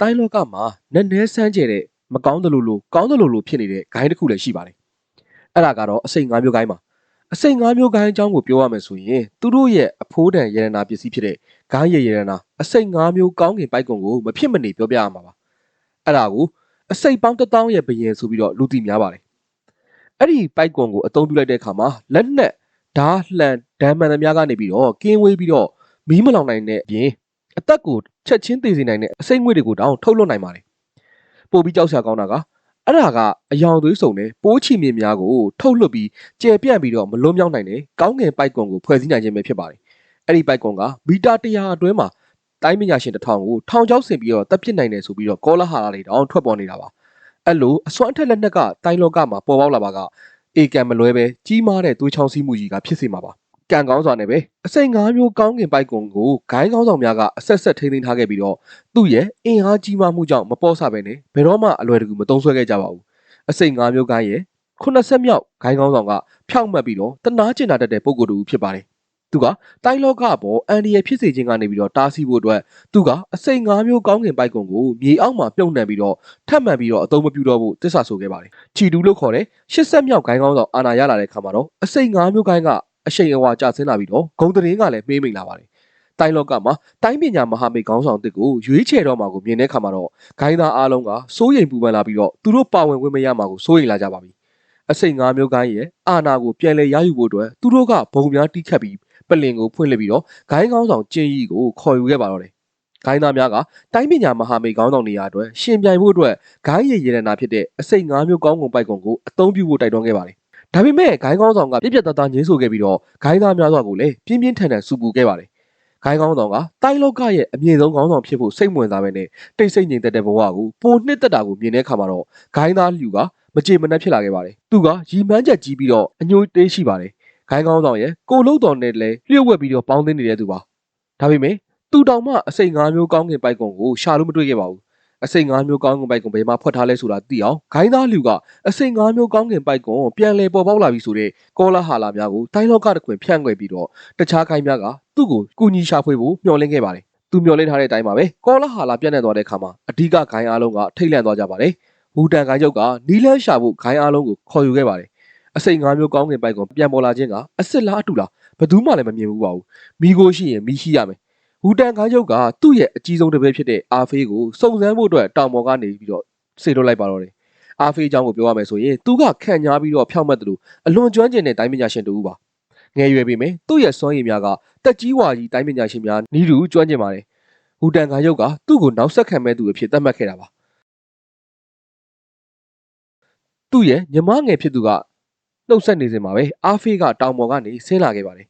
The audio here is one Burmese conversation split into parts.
တိုင်းလောကမှာနက်နဲဆန်းကျဲတဲ့မကောင်းတယ်လို့လို့ကောင်းတယ်လို့လို့ဖြစ်နေတဲ့ဂိုင်းတစ်ခုလည်းရှိပါတယ်အဲ့ဒါကတော့အစိတ်၅မျိုးဂိုင်းပါအစိတ်၅မျိုးဂိုင်းအကြောင်းကိုပြောရမယ်ဆိုရင်သူတို့ရဲ့အဖိုးတန်ရတနာပစ္စည်းဖြစ်တဲ့ဂိုင်းရရတနာအစိတ်၅မျိုးကောင်းကင်ပိုက်ကွန်ကိုမဖြစ်မနေပြောပြရမှာပါအဲ့ဒါကိုအစိတ်ပေါင်းတစ်တောင်းရဲ့ဘယင်ဆိုပြီးတော့လူသိများပါတယ်အဲ့ဒီပိုက်ကွန်ကိုအသုံးပြုလိုက်တဲ့အခါမှာလက်နက်ဓာလှန်ဓာမှန်သမျှကနေပြီးတော့ကင်းဝေးပြီးတော့မီးမလောင်နိုင်တဲ့အပြင်အသက်ကို ချက်ချင်းသေစေနိုင်တဲ့အစိတ်ငွေ့တွေကိုတောင်ထုတ်လွှတ်နိုင်ပါတယ်ပို့ပြီးကြောက်စရာကောင်းတာကအဲ့ဒါကအယောင်သွေးစုံတဲ့ပိုးချီမြင်များကိုထုတ်လွှတ်ပြီးကျယ်ပြန့်ပြီးတော့မလွတ်မြောက်နိုင်တဲ့ကောင်းငင်ပိုက်ကွန်ကိုဖွဲ့စည်းနိုင်ခြင်းပဲဖြစ်ပါတယ်အဲ့ဒီပိုက်ကွန်ကမီတာ100အတွင်းမှာတိုင်းပညာရှင်တစ်ထောင်ကိုထောင်ချောက်ဆင်ပြီးတော့တပ်ပစ်နိုင်တယ်ဆိုပြီးတော့ကောလာဟာလာတွေတောင်ထွက်ပေါ်နေတာပါအဲ့လိုအစွမ်းအထက်လက်နက်ကတိုင်းလောကမှာပေါ်ပေါက်လာပါကအေကံမလွဲပဲကြီးမားတဲ့သွေးချောင်းစည်းမှုကြီးကဖြစ်စေမှာပါ ကံကောင်းစွာနဲ့ပဲအစိမ်၅မျိုးကောင်းကင်ပိုက်ကွန်ကိုဂိုင်းကောင်းဆောင်များကအဆက်ဆက်ထိန်းသိမ်းထားခဲ့ပြီးတော့သူ့ရဲ့အင်အားကြီးမားမှုကြောင့်မပေါ်ဆပဲနဲ့ဘယ်တော့မှအလွယ်တကူမတုံးဆွဲခဲ့ကြပါဘူးအစိမ်၅မျိုးကိုင်းရဲ့80မြောက်ဂိုင်းကောင်းဆောင်ကဖြောက်မှတ်ပြီးတော့တနာကျင်နာတတ်တဲ့ပုံကိုယ်တူဖြစ်ပါတယ်သူကတိုင်းလောကအပေါ်အန်ဒီရဲ့ဖြစ်စေခြင်းကနေပြီးတော့တားဆီးဖို့အတွက်သူကအစိမ်၅မျိုးကောင်းကင်ပိုက်ကွန်ကိုမြေအောက်မှာပြုတ်နှံပြီးတော့ထပ်မံပြီးတော့အသုံးမပြုတော့ဘူးတစ္ဆာဆိုခဲ့ပါတယ်ချီတူလို့ခေါ်တဲ့80မြောက်ဂိုင်းကောင်းဆောင်အာနာရလာတဲ့ခါမှာတော့အစိမ်၅မျိုးဂိုင်းက အရှိန်အဝါကျဆင်းလာပြီးတော့ဂုံတရင်ကလည်းမှေးမိန်လာပါတယ်တိုင်းလောကမှာတိုင်းပညာမဟာမိတ်ခေါင်းဆောင်တစ်ကိုရွေးချယ်တော့မှာကိုမြင်တဲ့ခါမှာတော့ဂိုင်းသားအားလုံးကစိုးရိမ်ပူပန်လာပြီးတော့သူတို့ပါဝင်ခွင့်မရမှာကိုစိုးရိမ်လာကြပါပြီအစိတ်၅မျိုးကိုင်းရဲ့အာနာကိုပြန်လည်ရယူဖို့အတွက်သူတို့ကဘုံများတိခတ်ပြီးပလင်ကိုဖွင့်လှစ်ပြီးတော့ဂိုင်းခေါင်းဆောင်ကျင်းရီကိုခေါ်ယူခဲ့ပါတော့တယ်ဂိုင်းသားများကတိုင်းပညာမဟာမိတ်ခေါင်းဆောင်နေရာအတွက်ရှင်ပြိုင်ဖို့အတွက်ဂိုင်းရည်ရတနာဖြစ်တဲ့အစိတ်၅မျိုးကောင်းကုန်ပိုက်ကုန်ကိုအသုံးပြုဖို့တိုက်တွန်းခဲ့ပါတယ် ဒါပေမဲ့ဂိုင်းကောင်းဆောင်ကပြည့်ပြတ်သားသားငင်းဆိုခဲ့ပြီးတော့ဂိုင်းသားများစွာကိုလည်းပြင်းပြင်းထန်ထန်စူပူခဲ့ပါတယ်။ဂိုင်းကောင်းဆောင်ကတိုင်းလောကရဲ့အမြင့်ဆုံးကောင်းဆောင်ဖြစ်ဖို့စိတ်ဝင်စားပဲနဲ့တိတ်ဆိတ်ငြိမ်သက်တဲ့ဘဝကိုပိုနှစ်သက်တာကိုမြင်တဲ့အခါမှာတော့ဂိုင်းသားလူကမကြေမနက်ဖြစ်လာခဲ့ပါတယ်။သူကရီမန်းချက်ကြီးပြီးတော့အညှိုးတေးရှိပါတယ်။ဂိုင်းကောင်းဆောင်ရဲ့ကိုလုံးတော်နဲ့လည်းလျှို့ဝှက်ပြီးတော့ပေါင်းသိနေတဲ့သူပါ။ဒါပေမဲ့သူတောင်မှအစိတ်၅မျိုးကောင်းကင်ပိုက်ကွန်ကိုရှာလို့မတွေ့ခဲ့ပါဘူး။ အစိတ်၅မျိုးကောင်းကင်ပိုက်ကွန်ဘယ်မှာဖွက်ထားလဲဆိုတာသိအောင်ဂိုင်းသားလူကအစိတ်၅မျိုးကောင်းကင်ပိုက်ကွန်ပြန်လဲပေါ်ပေါက်လာပြီဆိုတဲ့ကောလာဟာလာများကိုတိုင်းလောကတခွင်ဖြန့်ခွဲပြီးတော့တခြားခိုင်းများကသူ့ကိုကူညီရှာဖွေဖို့မျှော်လင့်ခဲ့ပါတယ်။သူမျှော်လင့်ထားတဲ့အတိုင်းပါပဲကောလာဟာလာပြန့်နှံ့သွားတဲ့အခါမှာအဓိကဂိုင်းအားလုံးကထိတ်လန့်သွားကြပါတယ်။ဘူတန်ဂိုင်းချုပ်ကနီလန်းရှာဖို့ဂိုင်းအားလုံးကိုခေါ်ယူခဲ့ပါတယ်။အစိတ်၅မျိုးကောင်းကင်ပိုက်ကွန်ပြန်ပေါ်လာခြင်းကအစ်စ်လားအတူလားဘယ်သူမှလည်းမမြင်ဘူးပါဘူး။မိကိုရှိရင်မိရှိရမယ်။ ဘူတန်ဂိုင်းချုပ်ကသူ့ရဲ့အကြီးဆုံးတစ်ပည့်ဖြစ်တဲ့အာဖေးကိုစုံစမ်းဖို့အတွက်တောင်ပေါ်ကနေပြီးတော့စေလွှတ်လိုက်ပါတော့တယ်။အာဖေးအကြောင်းကိုပြောရမယ်ဆိုရင်သူကခံညားပြီးတော့ဖြောက်မှတ်တယ်လို့အလွန်ကျွမ်းကျင်တဲ့တိုင်းပညာရှင်တူပါငယ်ရွယ်ပေမဲ့သူ့ရဲ့စွမ်းရည်များကတက်ကြီးဝါကြီးတိုင်းပညာရှင်များနီးတူကျွမ်းကျင်ပါတယ်ဟူတန်ခါရုပ်ကသူ့ကိုနောက်ဆက်ခံမဲ့သူအဖြစ်သတ်မှတ်ခဲ့တာပါသူ့ရဲ့ညီမငယ်ဖြစ်သူကနှုတ်ဆက်နေစဉ်မှာပဲအာဖေးကတောင်ပေါ်ကနေဆင်းလာခဲ့ပါတယ်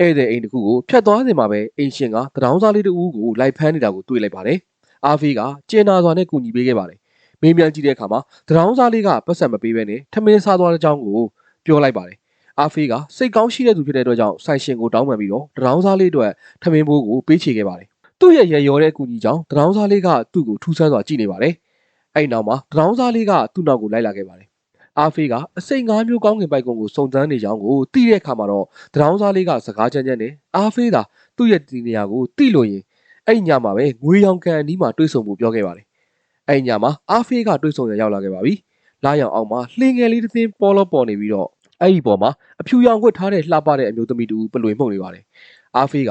ဧည့်သည်အိမ်တစ်ခုကိုဖြတ်သွားစဉ်မှာပဲအိမ်ရှင်ကတံတောင်းစားလေးတစ်ဦးကိုလိုက်ဖမ်းနေတာကိုတွေ့လိုက်ပါတယ်အာဖေးကကျင်နာစွာနဲ့ကူညီပေးခဲ့ပါတယ်မေးမြန်းကြည့်တဲ့အခါမှာတံတောင်းစားလေးကပတ်စံမပေးဘဲနဲ့ထမင်းစားသွားတဲ့အကြောင်းကိုပြောလိုက်ပါတယ်အာဖေးကစိတ်ကောင်းရှိတဲ့သူဖြစ်တဲ့အတွက်ကြောင့်ဆိုင်ရှင်ကိုတောင်းပန်ပြီးတော့တံတောင်းစားလေးအတွက်ထမင်းဘိုးကိုပေးချေခဲ့ပါတယ်သူ့ရဲ့ရရောတဲ့အကူကြီးကြောင့်တံတောင်းစားလေးကသူ့ကိုထူးဆန်းစွာကြည့်နေပါတယ်အဲ့နောက်မှာတံတောင်းစားလေးကသူ့နောက်ကိုလိုက်လာခဲ့ပါတယ် အာဖေးကအစိတ်ငါးမျိုးကောင်းကင်ပိုက်ကုံကိုစုံစမ်းနေကြောင်းကိုသိတဲ့အခါမှာတော့တံတောင်းစားလေးကစကားချမ်းချမ်းနဲ့အာဖေးသာသူ့ရဲ့ဒီနေရာကိုသိလို့ရင်အဲ့ညမှာပဲငွေရောင်ကန်အနီးမှာတွေးဆုံဖို့ပြောခဲ့ပါတယ်အဲ့ညမှာအာဖေးကတွေးဆုံရရောက်လာခဲ့ပါပြီလာရောင်အောင်မှာလှင်ငယ်လေးတစ်သင်းပေါ်လို့ပေါ်နေပြီးတော့အဲ့ဒီပေါ်မှာအဖြူရောင်ဝတ်ထားတဲ့လှပတဲ့အမျိုးသမီးတူပလွေမှုန့်နေပါတယ်အာဖေးက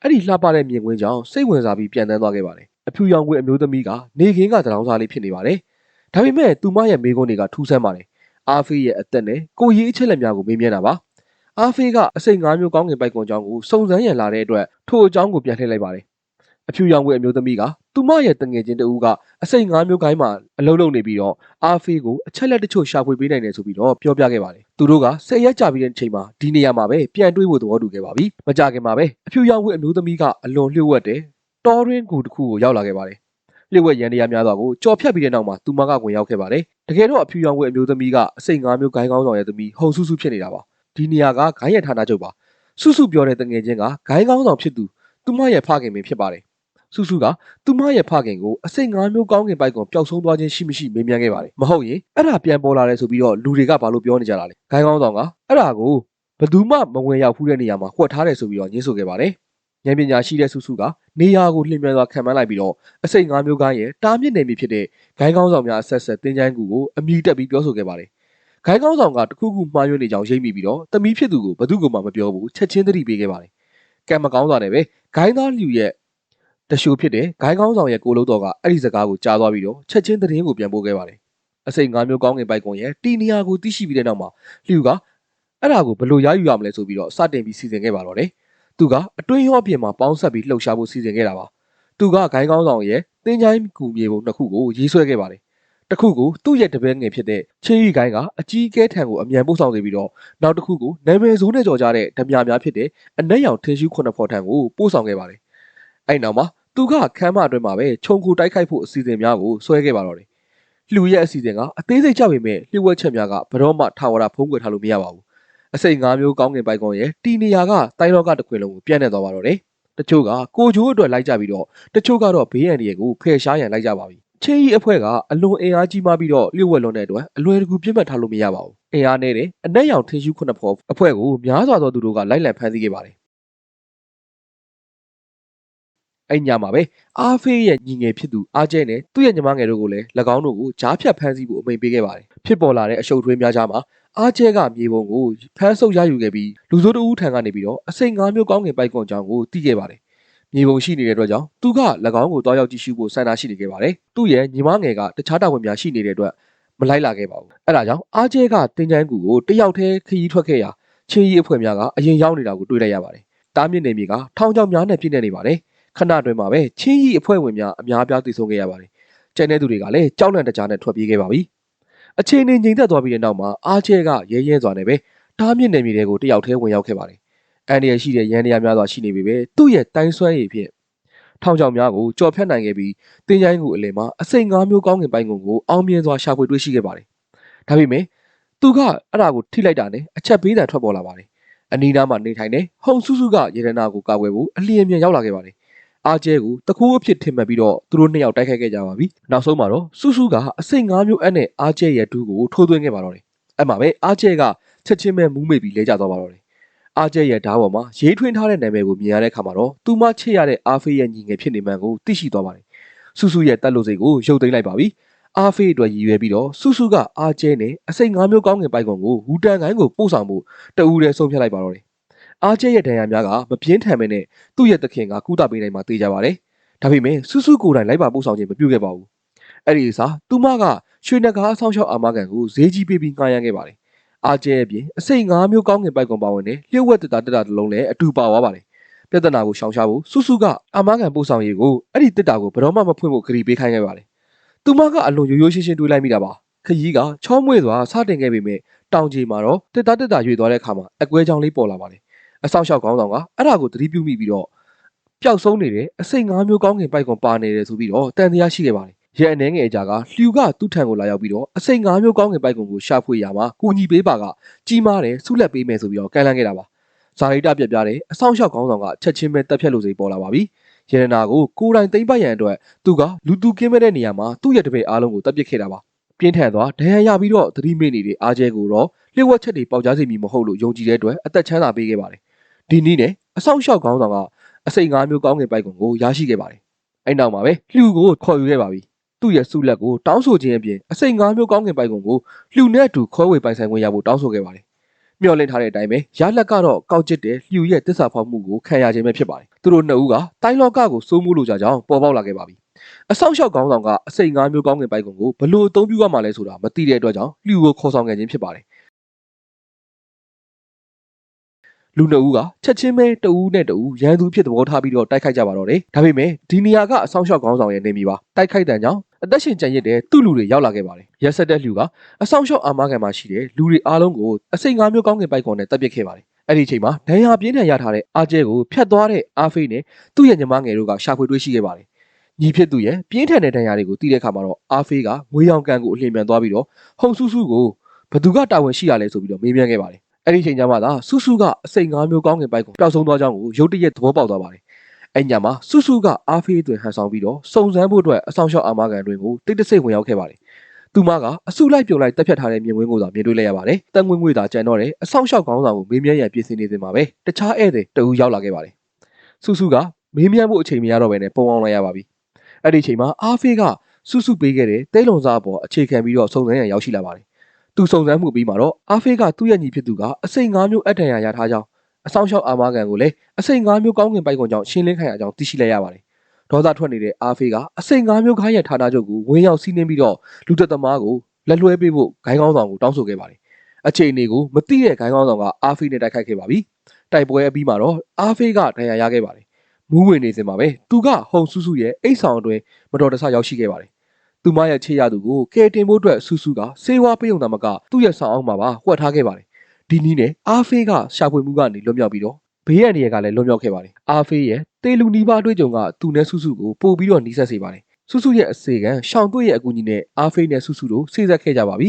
အဲ့ဒီလှပတဲ့မြင်ကွင်းကြောင့်စိတ်ဝင်စားပြီးပြန်တန်းသွားခဲ့ပါတယ်အဖြူရောင်ဝတ်အမျိုးသမီးကနေခင်းကတရောင်းစားလေးဖြစ်နေပါတယ် ဒါပေမဲ့သူမရဲ့မိကုန်းတွေကထူးဆန်းပါတယ်အာဖေးရဲ့အသက်နဲ့ကိုရေးအချက်လက်များကိုမေးမြန်းတာပါအာဖေးကအစိတ်၅မျိုးကောင်းကင်ပိုက်ကွန်ကြောင်းကိုစုံစမ်းရန်လာတဲ့အတွက်ထိုအကြောင်းကိုပြန်လှည့်လိုက်ပါတယ်အဖြူရောင်ဝတ်အမျိုးသမီးကသူမရဲ့တငယ်ချင်းတဦးကအစိတ်၅မျိုးကိုင်းမှာအလုံးလုံးနေပြီးတော့အာဖေးကိုအချက်လက်တချို့ရှာဖွေပေးနိုင်တယ်ဆိုပြီးတော့ပြောပြခဲ့ပါတယ်သူတို့ကဆယ်ရက်ကြာပြီးတဲ့အချိန်မှာဒီနေရာမှာပဲပြန်တွေးဖို့သဘောတူခဲ့ပါပြီမကြခင်မှာပဲအဖြူရောင်ဝတ်အမျိုးသမီးကအလွန်လျှို့ဝှက်တဲ့တော်ရင်းကူတစ်ခုကိုရောက်လာခဲ့ပါတယ် လျှို့ဝှက်ရန်တရားများစွာကိုကြော်ဖြတ်ပြီးတဲ့နောက်မှာသူမကဝင်ရောက်ခဲ့ပါတယ်တကယ်တော့အဖြူရောင်ဝတ်အမျိုးသမီးကအစိတ်၅မျိုးဂိုင်းကောင်းဆောင်ရဲ့သမီးဟုံဆူဆူဖြစ်နေတာပါဒီနေရာကဂိုင်းရဌာနချုပ်ပါစုစုပြောတဲ့တငယ်ချင်းကဂိုင်းကောင်းဆောင်ဖြစ်သူသူမရဲ့ဖခင်ပင်ဖြစ်ပါတယ်စုစုကသူမရဲ့ဖခင်ကိုအစိတ်ငါးမျိုးကောင်းကင်ပိုက်ကောင်ပျောက်ဆုံးသွားခြင်းရှိမရှိမေးမြန်းခဲ့ပါတယ်မဟုတ်ရင်အဲ့ဒါပြန်ပေါ်လာတယ်ဆိုပြီးတော့လူတွေကဘာလို့ပြောနေကြတာလဲဂိုင်းကောင်းဆောင်ကအဲ့ဒါကိုဘယ်သူမှမဝင်ရောက်ဖူးတဲ့နေရာမှာခွက်ထားတယ်ဆိုပြီးတော့ညှင်းဆိုခဲ့ပါတယ် ဉာဏ်ပညာရှိတဲ့စုစုကနေရာကိုလျင်မြန်စွာခံမှန်းလိုက်ပြီးတော့အစိတ်ငါးမျိုးကိုင်းရဲ့တားမြစ်နေပြီဖြစ်တဲ့ဂိုင်းကောင်းဆောင်များအဆက်ဆက်တင်းချိုင်းကူကိုအမိတက်ပြီးပြောဆိုခဲ့ပါတယ်။ဂိုင်းကောင်းဆောင်ကတခုခုမှားယွင်းနေကြောင်းရိပ်မိပြီးတော့တမီးဖြစ်သူကိုဘသူကမှမပြောဘူးချက်ချင်းသတိပေးခဲ့ပါတယ်။ကံမကောင်းစွာနဲ့ပဲဂိုင်းသားလူရဲ့တရှိုးဖြစ်တဲ့ဂိုင်းကောင်းဆောင်ရဲ့ကိုလုံးတော်ကအဲ့ဒီစကားကိုကြားသွားပြီးတော့ချက်ချင်းသတင်းကိုပြန်ပို့ခဲ့ပါတယ်။အစိတ်ငါးမျိုးကောင်းငင်ပိုက်ကွန်ရဲ့တီနီယာကိုသိရှိပြီးတဲ့နောက်မှာလျူကအဲ့ဒါကိုဘယ်လိုရယူရမလဲဆိုပြီးတော့စတင်ပြီးစီစဉ်ခဲ့ပါတော့တယ်။ သူကအတွင်းရောအပြင်မှာပေါင်းဆက်ပြီးလှုပ်ရှားဖို့စီစဉ်ခဲ့တာပါ။သူကဂိုင်းကောင်းဆောင်ရဲ့တင်းချိုင်းကူမြေပုံနှစ်ခုကိုရေးဆွဲခဲ့ပါတယ်။တစ်ခုကိုသူ့ရဲ့တပည့်ငယ်ဖြစ်တဲ့ချင်းရီဂိုင်းကအကြီးအကဲထံကိုအမြန်ပို့ဆောင်နေပြီးတော့နောက်တစ်ခုကိုနာမည်ဆိုးနဲ့ကြော်ကြတဲ့ဓမြများဖြစ်တဲ့အနက်ရောင်ထင်းရှူးခုနှစ်ဖော်ထံကိုပို့ဆောင်ခဲ့ပါတယ်။အဲ့နောက်မှာသူကခမ်းမအတွင်းမှာပဲခြုံကူတိုက်ခိုက်ဖို့အစီအစဉ်များကိုဆွဲခဲ့ပါတော့တယ်။လှူရဲ့အစီအစဉ်ကအသေးစိတ်ကြပေမဲ့လျှို့ဝှက်ချက်များကဘယ်တော့မှထာဝရဖုံးကွယ်ထားလို့မရပါဘူး။ အစိတ်၅မျိုးကောင်းကင်ပိုက်ကွန်ရဲ့တီနီယာကတိုင်းလောကတစ်ခွင်လုံးကိုပြန့်နှံ့သွားပါတော့တယ်။တချို့ကကိုချိုးအတွက်လိုက်ကြပြီးတော့တချို့ကတော့ဘေးရန်တွေကိုဖယ်ရှားရန်လိုက်ကြပါပြီ။ချင်းကြီးအဖွဲ့ကအလွန်အင်အားကြီးမှပြီးတော့လျှို့ဝှက်လွန်တဲ့အတွက်အလွယ်တကူပြစ်မှတ်ထားလို့မရပါဘူး။အင်အားနဲ့တဲ့အနက်ရောင်ထင်းရှူးခုနှစ်ဖော်အဖွဲ့ကိုများစွာသောသူတို့ကလိုက်လံဖမ်းဆီးခဲ့ပါတယ်အဲ့ညမှာပဲအားဖေးရဲ့ညီငယ်ဖြစ်သူအားကျဲနဲ့သူ့ရဲ့ညီမငယ်တို့ကိုလည်း၎င်းတို့ကိုကြားဖြတ်ဖမ်းဆီးဖို့အမိန့်ပေးခဲ့ပါတယ်ဖြစ်ပေါ်လာတဲ့အရှုပ်ထွေးများကြားမှာ အားကျဲကမြေပုံကိုဖမ်းဆုပ်ရယူခဲ့ပြီးလူစိုးတဦးထံကနေပြီးတော့အစိမ်ငါးမျိုးကောင်းငင်ပိုက်ကွန်ကြောင်ကိုတီးခဲ့ပါတယ်မြေပုံရှိနေတဲ့အတွက်ကြောင့်သူက၎င်းကိုတွားရောက်ကြည့်ရှုဖို့ဆန္ဒရှိနေခဲ့ပါတယ်သူ့ရဲ့ညီမငယ်ကတခြားတာဝန်များရှိနေတဲ့အတွက်မလိုက်လာခဲ့ပါဘူးအဲ့ဒါကြောင့်အားကျဲကတင်ချိုင်းကူကိုတယောက်တည်းခရီးထွက်ခဲ့ရာချင်းကြီးအဖွဲ့များကအရင်ရောက်နေတာကိုတွေ့လိုက်ရပါတယ်တားမြင့်နေမြေကထောင်ချောက်များနဲ့ပြည့်နေနေပါတယ်ခဏတွင်မှာပဲချင်းရီအဖွဲ့ဝင်များအများအပြားတည်ဆုံခဲ့ရပါတယ်။ကျန်တဲ့သူတွေကလည်းကြောက်လန့်တကြားနဲ့ထွက်ပြေးခဲ့ပါပြီ။ အခြေအနေငြိမ်သက်သွားပြီးတဲ့နောက်မှာအားကျဲကရဲရဲစွာနဲ့ပဲတားမြင့်နေမြေတွေကိုတယောက်တည်းဝင်ရောက်ခဲ့ပါတယ်။အန်ဒီရရှိတဲ့ရန်တရားများစွာရှိနေပြီပဲသူ့ရဲ့တိုင်းဆွဲရည်ဖြင့်ထောင်ချောင်များကိုကြော်ဖြတ်နိုင်ခဲ့ပြီးတင်းချိုင်းကူအလင်မှာအစိမ်ငါးမျိုးကောင်းကင်ပိုင်ကုန်ကိုအောင်မြင်စွာရှာဖွေတွေ့ရှိခဲ့ပါတယ်။ဒါပေမဲ့သူကအဲ့ဒါကိုထိလိုက်တာနဲ့အချက်ပေးတံထွက်ပေါ်လာပါတယ်။အနီးနားမှာနေထိုင်တဲ့ဟုံစုစုကရေဒနာကိုကာကွယ်ဖို့အလျင်မြန်ရောက်လာခဲ့ပါတယ် အားကျဲကိုတကူအဖြစ်ထင်မှတ်ပြီးတော့သူတို့နှစ်ယောက်တိုက်ခိုက်ခဲ့ကြပါပြီနောက်ဆုံးမှာတော့စုစုကအစိတ်၅မျိုးအပ်နဲ့အားကျဲရဲ့ဒူးကိုထိုးသွင်းခဲ့ပါတော့တယ်အဲ့မှာပဲအားကျဲကချက်ချင်းပဲမူးမေ့ပြီးလဲကျသွားပါတော့တယ်အားကျဲရဲ့ဓာတ်ပေါ်မှာရေးထွင်းထားတဲ့နာမည်ကိုမြင်ရတဲ့အခါမှာတော့သူမချစ်ရတဲ့အားဖေးရဲ့ညီငယ်ဖြစ်နေမှန်းကိုသိရှိသွားပါတယ်စုစုရဲ့တက်လို့စိတ်ကိုရုပ်သိမ်းလိုက်ပါပြီအားဖေးအတွက်ရည်ရွယ်ပြီးတော့စုစုကအားကျဲနဲ့အစိတ်၅မျိုးကောင်းငင်ပိုက်ကွန်ကိုဝူတန်ကိုင်းကိုပို့ဆောင်ဖို့တအူးတည်းဆုံးဖြတ်လိုက်ပါတော့တယ် အားကျဲရဲ့ဒဏ်ရာများကမပြင်းထန်ပဲနဲ့သူ့ရဲ့သခင်ကကုသပေးနိုင်မှသိကြပါတယ်။ဒါပေမဲ့စုစုကိုယ်တိုင်လိုက်ပါပို့ဆောင်ခြင်းမပြုခဲ့ပါဘူး။အဲ့ဒီအစားသူမကရွှေနဂါအဆောင်ရှောက်အာမခံကိုဈေးကြီးပေးပြီးငှားရမ်းခဲ့ပါတယ်။အားကျဲအပြင်အစိတ်၅မျိုးကောင်းငင်ပိုက်ကွန်ပါဝင်တဲ့လျှို့ဝှက်တတာတတာတစ်လုံးလည်းအတူပါသွားပါတယ်။ပြဿနာကိုရှောင်ရှားဖို့စုစုကအာမခံပို့ဆောင်ရေးကိုအဲ့ဒီတစ်တာကိုဘယ်တော့မှမဖွင့်ဖို့ခရီးပေးခိုင်းခဲ့ပါတယ်။သူမကအလွန်ရိုးရိုးရှင်းရှင်းတွေးလိုက်မိတာပါ။ခရီးကချောမွေ့စွာစတင်ခဲ့ပေမဲ့တောင်ကြီးမှာတော့တစ်တာတစ်တာရွေသွားတဲ့အခါမှာအကွဲချောင်းလေးပေါ်လာပါတယ် အဆောင်လျှောက်ကောင်းဆောင်ကအဲ့ဒါကိုသတိပြုမိပြီးတော့ပျောက်ဆုံးနေတဲ့အစိတ်ငါးမျိုးကောင်းကင်ပိုက်ကွန်ပါနေတယ်ဆိုပြီးတော့တန်တရားရှိခဲ့ပါတယ်။ရဲအနေငယ်အကြကလှူကသူ့ထံကိုလာရောက်ပြီးတော့အစိတ်ငါးမျိုးကောင်းကင်ပိုက်ကွန်ကိုရှာဖွေရမှာကိုညီပေးပါကကြီးမားတယ်ဆုလက်ပေးမယ်ဆိုပြီးတော့ကန့်လန့်ခဲ့တာပါ။ဇာရိတပြက်ပြတဲ့အဆောင်လျှောက်ကောင်းဆောင်ကချက်ချင်းပဲတက်ဖြတ်လို့စိပေါ်လာပါပြီ။ရဲနာကိုကိုယ်တိုင်သိမ့်ပတ်ရန်အတွက်သူကလူသူကင်းမဲ့တဲ့နေရာမှာသူ့ရဲ့တပည့်အားလုံးကိုတပ်ပစ်ခဲ့တာပါ။ပြင်းထန်သွားဒဏ်ရာရပြီးတော့သတိမေ့နေတဲ့အားကျဲကိုတော့လျှို့ဝှက်ချက်တွေပေါက်ကြားစီမီမဟုတ်လို့ယုံကြည်တဲ့အတွက်အသက်ချမ်းသာပေးခဲ့ပါတယ် ဒီနည်းနဲ့အဆောင်လျှောက်ကောင်းဆောင်ကအစိတ်ငါးမျိုးကောင်းကင်ပိုက်ကွန်ကိုရရှိခဲ့ပါတယ်။အဲ့နောက်မှာပဲလှူကိုခေါ်ယူခဲ့ပါပြီ။သူ့ရဲ့ဆုလက်ကိုတောင်းဆိုခြင်းအပြင်အစိတ်ငါးမျိုးကောင်းကင်ပိုက်ကွန်ကိုလှူနဲ့အတူခွဲဝေပိုင်ဆိုင်ခွင့်ရဖို့တောင်းဆိုခဲ့ပါတယ်။မျှော်လင့်ထားတဲ့အတိုင်းပဲရလက်ကတော့ကောက်ကျစ်တဲ့လှူရဲ့တစ္ဆာဖောက်မှုကိုခံရခြင်းပဲဖြစ်ပါတယ်။သူတို့နှစ်ဦးကတိုင်းလောကကိုစိုးမိုးလိုကြကြောင်းပေါ်ပေါက်လာခဲ့ပါပြီ။အဆောင်လျှောက်ကောင်းဆောင်ကအစိတ်ငါးမျိုးကောင်းကင်ပိုက်ကွန်ကိုဘလို့အသုံးပြုရမှာလဲဆိုတာမသိတဲ့အတွက်ကြောင့်လှူကိုခေါ်ဆောင်ခဲ့ခြင်းဖြစ်ပါတယ် လူနှစ်ဦးကချက်ချင်းပဲတဦးနဲ့တဦးရန်သူဖြစ်သဘောထားပြီးတော့တိုက်ခိုက်ကြပါတော့တယ်။ဒါပေမဲ့ဒီနေရာကအဆောင်လျှောက်ကောင်းဆောင်ရဲ့နေမီပါတိုက်ခိုက်တဲ့ကြောင့်အသက်ရှင်ကြံရစ်တဲ့သူ့လူတွေရောက်လာခဲ့ပါတယ်။ရက်ဆက်တဲ့လူကအဆောင်လျှောက်အာမခံမှာရှိတဲ့လူတွေအားလုံးကိုအစိမ်ငါးမျိုးကောင်းကင်ပိုက်ကွန်နဲ့တပ်ပစ်ခဲ့ပါတယ်။အဲ့ဒီအချိန်မှာဒဏ်ရာပြင်းထန်ရထားတဲ့အာကျဲကိုဖျက်သွားတဲ့အာဖေးနဲ့သူ့ရဲ့ညီမငယ်တို့ကရှာဖွေတွေ့ရှိခဲ့ပါတယ်။ညီဖြစ်သူရဲ့ပြင်းထန်တဲ့ဒဏ်ရာတွေကိုသိတဲ့အခါမှာတော့အာဖေးကငွေရောင်ကန်ကိုအလျင်မြန်သွားပြီးတော့ဟုံဆူဆူကိုဘသူကတာဝန်ရှိရလဲဆိုပြီးတော့မေးမြန်းခဲ့ပါတယ် အဲ့ဒီချိန်ကျမှသာစုစုကအစိတ်ငါးမျိုးကောင်းငင်ပိုက်ကိုပျောက်ဆုံးသွားကြောင်းကိုရုတ်တရက်သဘောပေါက်သွားပါတယ်။အဲ့ညမှာစုစုကအားဖေးတွင်ဟန်ဆောင်ပြီးတော့စုံစမ်းဖို့အတွက်အဆောင်ရှောက်အာမခံတွင်ကိုတိတ်တဆိတ်ဝင်ရောက်ခဲ့ပါတယ်။သူမကအစုလိုက်ပြုံလိုက်တက်ဖြတ်ထားတဲ့မြင်ကွင်းကိုသာမြင်တွေ့လိုက်ရပါတယ်။တန်ငွေငွေသာကြံတော့တဲ့အဆောင်ရှောက်ကောင်းဆောင်ကိုမေးမြန်းရန်ပြင်ဆင်နေစဉ်မှာပဲတခြားဧည့်သည်တဦးရောက်လာခဲ့ပါတယ်။စုစုကမေးမြန်းဖို့အချိန်မရတော့ဘဲနဲ့ပုံအောင်လိုက်ရပါပြီအဲ့ဒီအချိန်မှာအာဖေးကစုစုပေးခဲ့တဲ့တဲလုံစားအပေါ်အခြေခံပြီးတော့စုံစမ်းရန်ရောက်ရှိလာပါတယ် သူစုံစမ်းမှုပြီးမှာတော့အာဖေးကသူ့ရဲ့ညီဖြစ်သူကအစိတ်၅မျိုးအထံရရထားကြောင်းအဆောင်ရှောက်အာမခံကိုလည်းအစိတ်၅မျိုးကောင်းကင်ပိုက်ကွန်ကြောင့်ရှင်းလင်းခိုင်ရကြောင်းသိရှိလိုက်ရပါတယ်ဒေါသထွက်နေတဲ့အာဖေးကအစိတ်၅မျိုးခိုင်းရဌာနချုပ်ကိုဝင်ရောက်စီးနှင်းပြီးတော့လူသက်သမားကိုလက်လွှဲပေးဖို့ဂိုင်းကောင်းဆောင်ကိုတောင်းဆိုခဲ့ပါတယ်အချိန်တွေကိုမသိတဲ့ဂိုင်းကောင်းဆောင်ကအာဖေးနဲ့တိုက်ခိုက်ခဲ့ပါပြီတိုက်ပွဲအပြီးမှာတော့အာဖေးကဒဏ်ရာရခဲ့ပါတယ်မူးဝင်နေစင်ပါပဲသူကဟုံစုစုရဲ့အိတ်ဆောင်အတွင်းမတော်တဆရောက်ရှိခဲ့ပါတယ် သူမရဲ့ချေရသူကိုကယ်တင်ဖို့အတွက်စုစုကစေဝါပေးုံသာမကသူ့ရဲ့ဆောင်အောင်မှာပါဝှက်ထားခဲ့ပါတယ်ဒီနည်းနဲ့အာဖေးကရှာဖွေမှုကနေလွတ်မြောက်ပြီးတော့ဘေးရန်တွေကလည်းလွတ်မြောက်ခဲ့ပါတယ်အာဖေးရဲ့တေလူနီးပါးအတွေ့အကြုံကသူနဲ့စုစုကိုပို့ပြီးတော့နှီးဆက်စေပါတယ်စုစုရဲ့အစေခံရှောင်းသွေးရဲ့အကူအညီနဲ့အာဖေးနဲ့စုစုတို့ဆေးဆက်ခဲ့ကြပါပြီ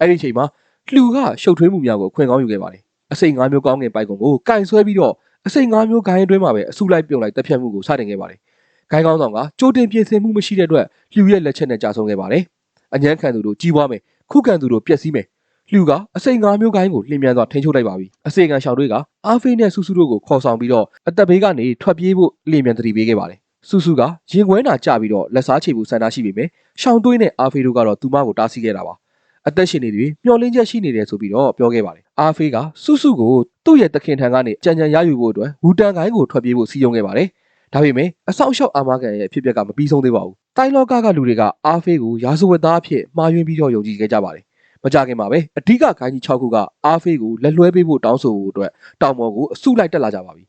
အဲ့ဒီအချိန်မှာလှူကရှုပ်ထွေးမှုများကိုခွင့်ကောင်းယူခဲ့ပါတယ်အစိတ်၅မျိုးကောင်းငင်ပိုက်ကုံကိုကင်ဆွဲပြီးတော့အစိတ်၅မျိုးဂိုင်းအတွင်းမှာပဲအစုလိုက်ပြုံလိုက်တက်ဖြတ်မှုကိုစတင်ခဲ့ပါတယ် ဂိုင်းကောင်းဆောင်ကကြိုတင်ပြင်ဆင်မှုမရှိတဲ့အတွက်လှူရဲ့လက်ချက်နဲ့ကြာဆုံးခဲ့ပါတယ်အញ្ញမ်းခံသူတို့ကြီးပွားမယ်ခုခံသူတို့ပျက်စီးမယ်လှူကအစိတ်၅မျိုးဂိုင်းကိုလျင်မြန်စွာထိန်းချုပ်လိုက်ပါပြီအစိတ်ခံရှောင်းတွေကအာဖေးနဲ့စုစုတို့ကိုခေါ်ဆောင်ပြီးတော့အသက်ဘေးကနေထွက်ပြေးဖို့လျင်မြန်တတိပေးခဲ့ပါတယ်စုစုကရင်ခွဲနာကျပြီးတော့လက်စားချေဖို့စံတာရှိပေမဲ့ရှောင်းသွေးနဲ့အာဖေးတို့ကတော့သူမကိုတားဆီးခဲ့တာပါအသက်ရှင်နေတွေမျောလင်းချက်ရှိနေတယ်ဆိုပြီးတော့ပြောခဲ့ပါတယ်အာဖေးကစုစုကိုသူ့ရဲ့တခင်ထံကနေကြံကြံရယူဖို့အတွက်ဝူတန်ကိုင်းကိုထွက်ပြေးဖို့စီယုံခဲ့ပါတယ် ဒါပေမဲ့အဆောက်အအုံအာမခံရဲ့အဖြစ်အပျက်ကမပြီးဆုံးသေးပါဘူးတိုင်းလောကကလူတွေကအာဖေးကိုရာဇဝတ်သားအဖြစ်မှားယွင်းပြီးတော့ယုံကြည်ခဲ့ကြပါတယ်မကြခင်မှာပဲအဓိကဂိုင်းကြီး6ခုကအာဖေးကိုလက်လွှဲပေးဖို့တောင်းဆိုဖို့အတွက်တောင်ပေါ်ကိုအစုလိုက်တက်လာကြပါပြီ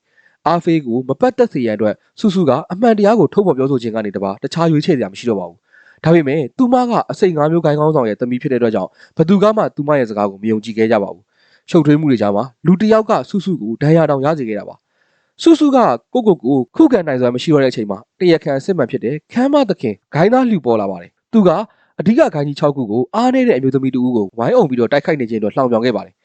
အာဖေးကိုမပတ်သက်စေရန်အတွက်စုစုကအမှန်တရားကိုထုတ်ဖော်ပြောဆိုခြင်းကနေတပါတခြားရွေးချယ်စရာမရှိတော့ပါဘူးဒါပေမဲ့သူမကအစိတ်၅မျိုးဂိုင်းကောင်းဆောင်ရဲ့သမီးဖြစ်တဲ့အတွက်ကြောင့်ဘသူကမှသူမရဲ့စကားကိုမယုံကြည်ခဲ့ကြပါဘူးရှုပ်ထွေးမှုတွေကြားမှာလူတစ်ယောက်ကစုစုကိုဒဏ်ရာတောင်ရစေခဲ့တာပါ စုစုကကိုကိုကိုခုခံနိုင်စွာမရှိတော့တဲ့အချိန်မှာတရခံအစစ်မှန်ဖြစ်တဲ့ခမ်းမသခင်ဂိုင်းသားလှူပေါ်လာပါတယ်သူကအဓိကဂိုင်းကြီး6ခုကိုအားနေတဲ့အမျိုးသမီးတူဦးကိုဝိုင်းအောင်ပြီးတော့တိုက်ခိုက်နေခြင်းတော့လှောင်ပြောင်ခဲ့ပါတယ်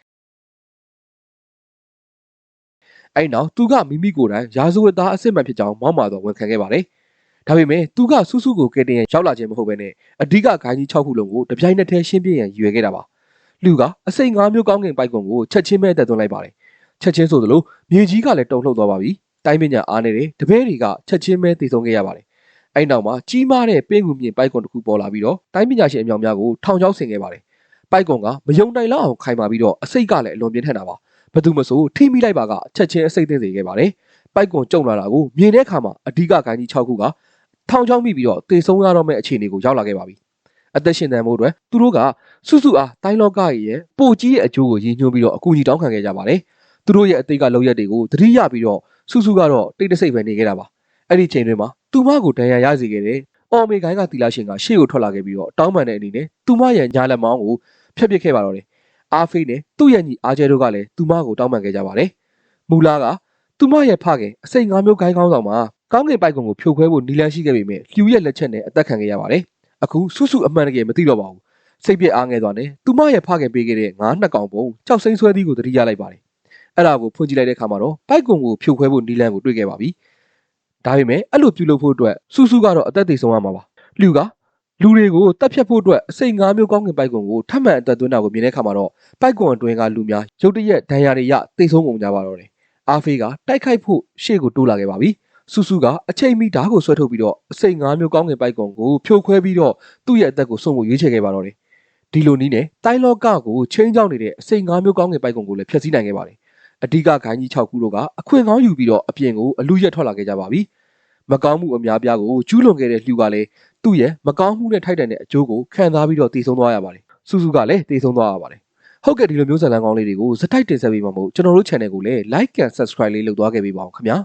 အဲ့နောက်သူကမိမိကိုယ်တိုင်ရာဇဝတ်သားအစစ်မှန်ဖြစ်ကြောင်းမောက်မာတော့ဝန်ခံခဲ့ပါတယ်ဒါပေမဲ့သူကစုစုကိုကယ်တင်ရန်ရောက်လာခြင်းမဟုတ်ဘဲနဲ့အဓိကဂိုင်းကြီး6ခုလုံးကိုတပြိုင်နက်တည်းရှင်းပြရန်ရည်ရွယ်ခဲ့တာပါလူကအစိတ်၅မျိုးကောင်းကင်ပိုက်ကွန်ကိုချက်ချင်းမဲ့တက်သွင်းလိုက်ပါတယ် ချက်ချင်းဆိုသလိုမြေကြီးကလည်းတုန်လှုပ်သွားပါပြီတိုင်းပညာအားနေတဲ့တပည့်တွေကချက်ချင်းပဲတည်ဆုံးခဲ့ရပါတယ်အဲ့နောက်မှာကြီးမားတဲ့ပင်းကူမြင့်ပိုက်ကွန်တစ်ခုပေါ်လာပြီးတော့တိုင်းပညာရှင်အမြောင်များကိုထောင်ချောက်ဆင်ခဲ့ပါတယ်ပိုက်ကွန်ကမယုံနိုင်လောက်အောင်ခိုင်မာပြီးတော့အစိတ်ကလည်းအလွန်ပြင်းထန်တာပါဘသူမဆိုထိမိလိုက်ပါကချက်ချင်းအစိတ်သိမ့်စေခဲ့ပါတယ်ပိုက်ကွန်ကြုံလာတာကိုမြင်တဲ့အခါမှာအဓိကဂိုင်းကြီး6ခုကထောင်ချောက်မိပြီးတော့တေဆုံးရတော့မယ့်အခြေအနေကိုရောက်လာခဲ့ပါပြီအသက်ရှင်တန်ဖို့အတွက်သူတို့ကစုစုအားတိုင်းလောကရဲ့ပိုကြီးရဲ့အကျိုးကိုရည်ညွှန်းပြီးတော့အကူအညီတောင်းခံခဲ့ကြပါတယ် သူတို့ရဲ့အသေးကလောက်ရက်တွေကိုသတိရပြီးတော့စုစုကတော့တိတ်တဆိတ်ပဲနေခဲ့တာပါအဲ့ဒီချိန်တွင်မှာသူမကိုဒဏ်ရာရစေခဲ့တဲ့အော်မေကိုင်းကတီလာရှင်ကရှေ့ကိုထွက်လာခဲ့ပြီးတော့တောင်းပန်တဲ့အနေနဲ့သူမရဲ့ညာလက်မောင်းကိုဖျက်ပစ်ခဲ့ပါတော့တယ်အာဖေးနဲ့သူ့ရဲ့ညီအားကျဲတို့ကလည်းသူမကိုတောင်းပန်ခဲ့ကြပါတယ်မူလာကသူမရဲ့ဖခင်အစိတ်ငါးမျိုးဂိုင်းကောင်းဆောင်မှာကောင်းကင်ပိုက်ကွန်ကိုဖြိုခွဲဖို့နီလန်းရှိခဲ့ပေမဲ့လှူရဲ့လက်ချက်နဲ့အသက်ခံခဲ့ရပါတယ်အခုစုစုအမှန်တကယ်မသိတော့ပါဘူးစိတ်ပြည့်အားငယ်သွားတယ်သူမရဲ့ဖခင်ပေးခဲ့တဲ့ငါးနှစ်ကောင်ပုံကြောက်စိမ့်ဆွဲသီးကိုတတိရလိုက်ပါတယ် အဲ့ဒါကိုဖွင့်ကြည့်လိုက်တဲ့အခါမှာတော့ပိုက်ကွန်ကိုဖြိုခွဲဖို့နီလန်းကိုတွေ့ခဲ့ပါပြီဒါပေမဲ့အဲ့လိုပြုလုပ်ဖို့အတွက်စုစုကတော့အသက်သေဆုံးရမှာပါလှူကလူတွေကိုတက်ဖြတ်ဖို့အတွက်အစိတ်ငါးမျိုးကောင်းကင်ပိုက်ကွန်ကိုထပ်မံအသက်သွင်းတာကိုမြင်တဲ့အခါမှာတော့ပိုက်ကွန်အတွင်းကလူများရုတ်တရက်ဒဏ်ရာတွေရသေဆုံးကုန်ကြပါတော့တယ်အာဖေးကတိုက်ခိုက်ဖို့ရှေ့ကိုတိုးလာခဲ့ပါပြီစုစုကအချိန်မီဓာတ်ကိုဆွဲထုတ်ပြီးတော့အစိတ်ငါးမျိုးကောင်းကင်ပိုက်ကွန်ကိုဖြိုခွဲပြီးတော့သူ့ရဲ့အသက်ကိုဆုံးဖို့ရွေးချယ်ခဲ့ပါတော့တယ်ဒီလိုနည်းနဲ့တိုင်းလောကကိုချင်းချောင်းနေတဲ့အစိတ်ငါးမျိုးကောင်းကင်ပိုက်ကွန်ကိုလည်းဖျက်ဆီးနိုင်ခဲ့ပါတယ် အဓိကဂိုင်းကြီး6ခုတို့ကအခွင့်ကောင်းယူပြီးတော့အပြင်ကိုအလူရက်ထွက်လာခဲ့ကြပါပြီမကောင်းမှုအများပြားကိုကျူးလွန်ခဲ့တဲ့လှူကလည်းသူ့ရဲ့မကောင်းမှုနဲ့ထိုက်တန်တဲ့အကျိုးကိုခံစားပြီးတော့တည်ဆုံးသွားရပါတယ်စုစုကလည်းတည်ဆုံးသွားရပါတယ်ဟုတ်ကဲ့ဒီလိုမျိုးဇာတ်လမ်းကောင်းလေးတွေကိုစတိုက်တင်ဆက်ပေးမှာမို့ကျွန်တော်တို့ channel ကိုလည်း like and subscribe လေးလုပ်သွားခဲ့ပေးပါအောင်ခင်ဗျာ